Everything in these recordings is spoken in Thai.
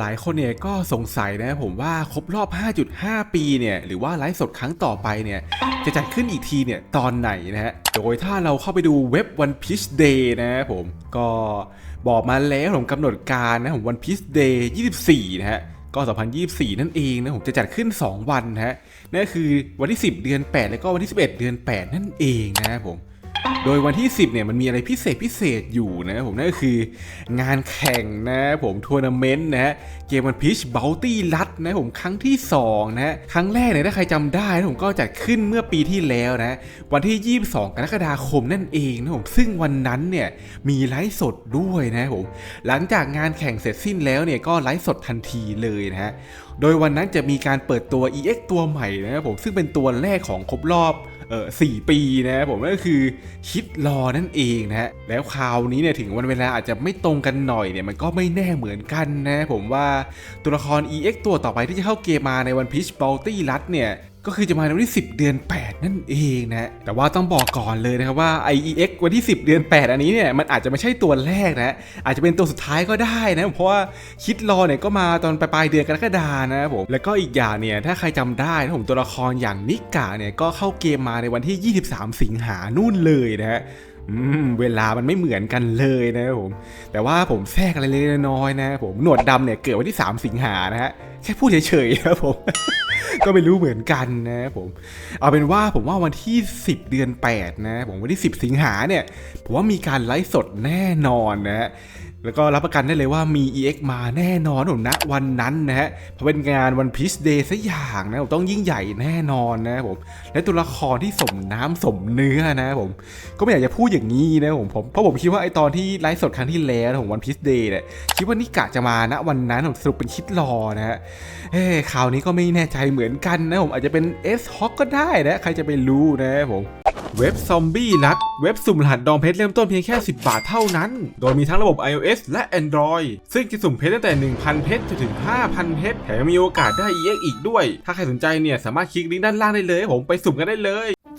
หลายๆ คนเนี่ยก็สงสัยนะผมว่าครบรอบ 5.5 ปีเนี่ยหรือว่าไลฟ์สดครั้งต่อไปเนี่ยจะจัดขึ้นอีกทีเนี่ยตอนไหนนะฮะ โดยถ้าเราเข้าไปดูเว็บ One Piece Day นะผมก็บอกมาแล้วผมกำหนดการนะผม One Piece Day 24 นะฮะก็ 2024 นั่นเองนะผมจะจัดขึ้น 2 วันนะฮะนั่นคือวันที่ 10 เดือน 8 แล้วก็วันที่ 11 เดือน 8 นั่นเองนะครับผม โดยวันที่ 10เนี่ยมันมีอะไรพิเศษพิเศษอยู่นะผมนั่นก็คืองานแข่งนะผมทัวร์นาเมนต์นะเกมวันพีชเบลตี้ลัดนะผมครั้งที่2นะฮะครั้งแรกเนี่ยถ้าใครจำได้นะผมก็จัดขึ้นเมื่อปีที่แล้วนะวันที่ 22 กรกฎาคมนั่นเองนะผมซึ่งวันนั้นเนี่ยมีไลฟ์สดด้วยนะผมหลังจากงานแข่งเสร็จสิ้นแล้วเนี่ยก็ไลฟ์สดทันทีเลยนะฮะโดยวันนั้นจะมีการเปิดตัว EX ตัวใหม่นะครับผมซึ่งเป็นตัวแรกของครบรอบ เออสี่ปีนะครับผมก็คือคิดรอนั่นเองนะฮะแล้วคราวนี้เนี่ยถึงวันเวลาอาจจะไม่ตรงกันหน่อยเนี่ยมันก็ไม่แน่เหมือนกันนะผมว่าตัวละคร EX ตัวต่อไปที่จะเข้าเกมมาในวันพีชบอลตี้รัตเนี่ย ก็คือจะมาในวันที่ 10 เดือน 8 นั่นเองนะ แต่ว่าต้องบอกก่อนเลยนะครับว่า IEX วันที่ 10 เดือน 8 อันนี้เนี่ยมันอาจจะไม่ใช่ตัวแรกนะ อาจจะเป็นตัวสุดท้ายก็ได้นะ เพราะว่าคิดรอเนี่ยก็มาตอนปลายเดือนกรกฎานะครับผม แล้วก็อีกอย่างเนี่ยถ้าใครจำได้นะผมตัวละครอย่างนิกาเนี่ยก็เข้าเกมมาในวันที่ 23 สิงหานู่นเลยนะฮะอืมเวลามันไม่เหมือนกันเลยนะครับผม แต่ว่าผมแทรกอะไรเล็กน้อยนะผมหนวดดำเนี่ยเกิดวันที่ 3 สิงหานะฮะแค่พูดเฉยๆครับผม ก็ไม่รู้เหมือนกันนะผมเอาเป็นว่าผมว่าวันที่ 10 เดือน 8 นะ ผมวันที่ 10 สิงหาเนี่ย ผมว่ามีการไลฟ์สดแน่นอนนะ แล้วก็รับประกันได้เลยว่ามี EX มาแน่นอนผมนะวันนั้นนะฮะเพราะเป็นงานวันพีชเดย์ซะอย่างนะผมต้องยิ่งใหญ่แน่นอนนะผมและตัวละครที่สมน้ำสมเนื้อนะผมก็ไม่อยากจะพูดอย่างนี้นะผมผมเพราะผมคิดว่าไอตอนที่ไลฟ์สดครั้งที่แล้วของวันพีชเดย์เนี่ยคิดว่านิกะจะมาณวันนั้นผมสรุปเป็นคิดรอนะฮะเฮ้คราวนี้ก็ไม่แน่ใจเหมือนกันนะผมอาจจะเป็น S h o c ก็ได้นะใครจะไปรู้นะผม เว็บซอมบี้รัดเว็บสุ่มรหัสดองเพชรเริ่มต้นเพียงแค่ 10 บาทเท่านั้น โดยมีทั้งระบบ iOS และ Android ซึ่งจะสุ่มเพชรตั้งแต่ 1,000 เพชรจนถึง 5,000 เพชรแถมยังมีโอกาสได้ EX อีกด้วย ถ้าใครสนใจเนี่ย สามารถคลิกลิงก์ด้านล่างได้เลย ผมไปสุ่มกันได้เลย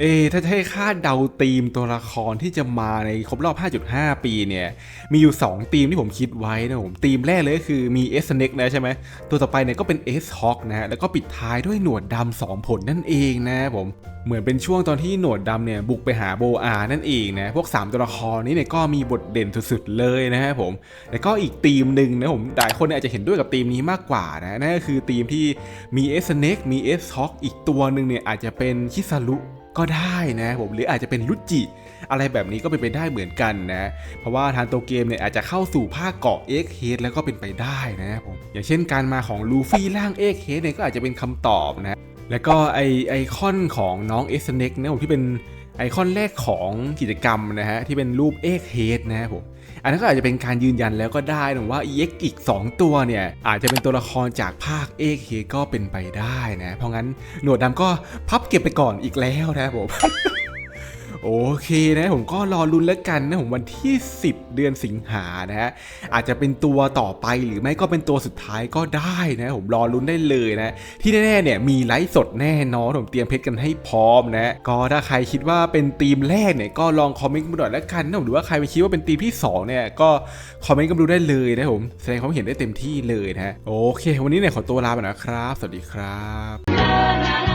เอถ้าจะให้คาดเดาธีมตัวละครที่จะมาในครบรอบ 5.5 ปีเนี่ย มีอยู่2ธีมที่ผมคิดไว้นะผมธีมแรกเลยก็คือมี S Snake นะใช่ไหม ตัวต่อไปเนี่ยก็เป็น S Hawk นะฮะ แล้วก็ปิดท้ายด้วยหนวดดำสองผลนั่นเองนะผม เหมือนเป็นช่วงตอนที่หนวดดำเนี่ยบุกไปหาโบอานั่นเองนะ พวก 3 ตัวละครนี้เนี่ยก็มีบทเด่นสุดๆเลยนะฮะผม แล้วก็อีกธีมหนึ่งนะผม หลายคนอาจจะเห็นด้วยกับธีมนี้มากกว่านะนั่นก็คือธีมที่มี S Snake มี S Hawk อีกตัวหนึ่งเนี่ยอาจจะเป็นคิซารุ ก็ได้นะผมหรืออาจจะเป็นลุจิ อะไรแบบนี้ก็เป็นไปได้เหมือนกันนะ เพราะว่าทางตัวเกมเนี่ยอาจจะเข้าสู่ภาคเกาะเอ็กเฮดแล้วก็เป็นไปได้นะผมอย่างเช่นการมาของลูฟี่ร่างเอ็กเฮดเนี่ยก็อาจจะเป็นคำตอบนะ แล้วก็ไอไอคอนของน้องเอสเน็กนะผมที่เป็น ไอคอนแรกของกิจกรรมนะฮะที่เป็นรูปเอ็กเฮดนะครับผมอันนั้นก็อาจจะเป็นการยืนยันแล้วก็ได้นะว่า EX อีก 2 ตัวเนี่ยอาจจะเป็นตัวละครจากภาคเอกเฮก็เป็นไปได้นะ เพราะงั้นหนวดดำก็พับเก็บไปก่อนอีกแล้วนะครับผม โอเคนะผมก็รอลุ้นแล้วกันนะผมวันที่ 10 เดือนสิงหานะฮะอาจจะเป็นตัวต่อไปหรือไม่ก็เป็นตัวสุดท้ายก็ได้นะผมรอลุ้นได้เลยนะที่แน่ๆเนี่ยมีไลฟ์สดแน่นอนผมเตรียมเพชรกันให้พร้อมนะก็ถ้าใครคิดว่าเป็นทีมแรกเนี่ยก็ลองคอมเมนต์มาหน่อยแล้วกันนะหรือว่าใครไปคิดว่าเป็นทีมที่สองเนี่ยก็คอมเมนต์กันดูได้เลยนะผมแสดงความเห็นได้เต็มที่เลยนะฮะโอเค วันนี้เนี่ยขอตัวลาไปนะครับ สวัสดีครับ la la la